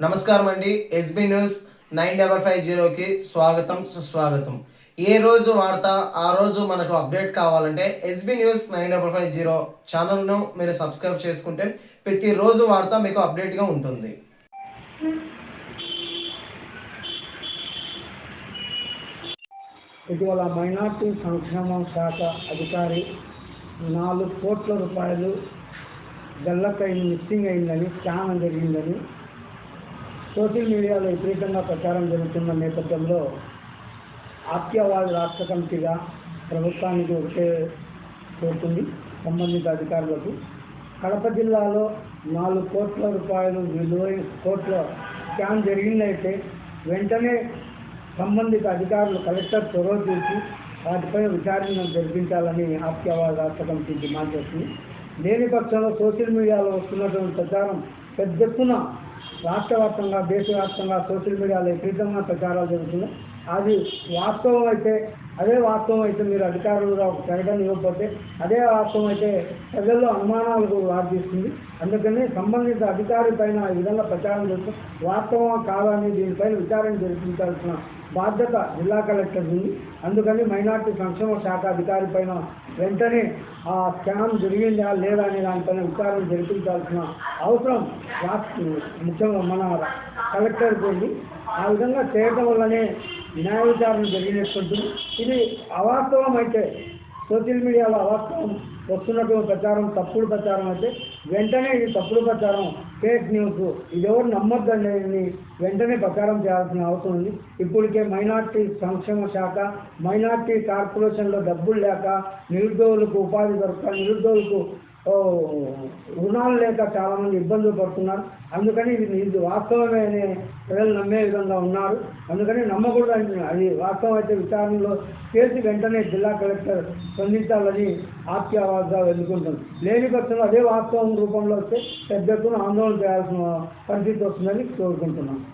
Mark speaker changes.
Speaker 1: నమస్కారం అండి SB news nine double five జీరోకి స్వాగతం సుస్వాగతం. ఏ రోజు వార్త ఆ రోజు మనకు అప్డేట్ కావాలంటే SB news nine double five zero ఛానల్ను మీరు సబ్స్క్రైబ్ చేసుకుంటే ప్రతిరోజు వార్త మీకు అప్డేట్గా ఉంటుంది.
Speaker 2: ఇటీవల మైనార్టీ సంక్షేమ శాఖ అధికారి నాలుగు కోట్ల రూపాయలు గల్లకై మిస్సింగ్ అయిందని స్కామ్ జరిగిందని సోషల్ మీడియాలో విపరీతంగా ప్రచారం జరుగుతున్న నేపథ్యంలో ఆప్యావాది రాష్ట్ర కమిటీగా ప్రభుత్వానికి ఒకటే కోరుతుంది సంబంధిత అధికారులకు. కడప జిల్లాలో నాలుగు కోట్ల రూపాయలు విలువైన కోట్ల స్కామ్ జరిగిందైతే వెంటనే సంబంధిత అధికారులు కలెక్టర్ చొరవ చూసి వాటిపై విచారణ జరిపించాలని ఆప్యావాద రాష్ట్ర కమిటీ డిమాండ్ చేస్తుంది. లేని పక్షంలో సోషల్ మీడియాలో వస్తున్నటువంటి ప్రచారం పెద్ద ఎత్తున రాష్ట్ర వ్యాప్తంగా దేశవ్యాప్తంగా సోషల్ మీడియాలో విపరీతంగా ప్రచారాలు జరుగుతున్నాయి. అది వాస్తవం అయితే అదే వాస్తవం అయితే మీరు అధికారులుగా ఒక ప్రకటన ఇవ్వకపోతే అదే వాస్తవం అయితే ప్రజల్లో అనుమానాలకు వారితీస్తుంది అందుకని సంబంధిత అధికారి పైన ఈ విధంగా ప్రచారం చేస్తూ వాస్తవం కాదని దీనిపైన విచారణ జరిపించాల్సిన బాధ్యత జిల్లా కలెక్టర్ ఉంది. అందుకని మైనార్టీ సంక్షేమ శాఖ అధికారి పైన వెంటనే ఆ స్కామ్ జరిగిందా లేదా అనే దానిపైన విచారణ జరిపించాల్సిన అవసరం రాష్ట్ర ముఖ్యంగా మన కలెక్టర్ పోయింది ఆ విధంగా చేయటం వల్లనే న్యాయ విచారణ జరిగినట్టుంటుంది. ఇది అవాస్తవం అయితే సోషల్ మీడియాలో అవాస్తవం వస్తున్నటువంటి ప్రచారం తప్పుడు ప్రచారం అయితే వెంటనే ఇది తప్పుడు ప్రచారం ఫేక్ న్యూస్ ఇది ఎవరు నమ్మొద్దని వెంటనే ప్రచారం చేయాల్సిన అవసరం ఉంది. ఇప్పటికే మైనార్టీ సంక్షేమ శాఖ మైనార్టీ కార్పొరేషన్లో డబ్బులు లేక నిరుద్యోగులకు ఉపాధి దొరక నిరుద్యోగులకు రుణాలు లేక చాలా మంది ఇబ్బందులు పడుతున్నారు. అందుకని ఇది ఇది వాస్తవమే అనే ప్రజలు నమ్మే విధంగా ఉన్నారు. అందుకని నమ్మకూడదు అంటున్నారు అది వాస్తవం అయితే విచారణలో చేసి వెంటనే జిల్లా కలెక్టర్ స్పందించాలని ఆప్యావాదంగా ఎదుర్కొంటుంది. లేని పక్షంలో అదే వాస్తవం రూపంలో వస్తే పెద్ద ఎత్తున ఆందోళన చేయాల్సిన పరిస్థితి వస్తుందని కోరుకుంటున్నాం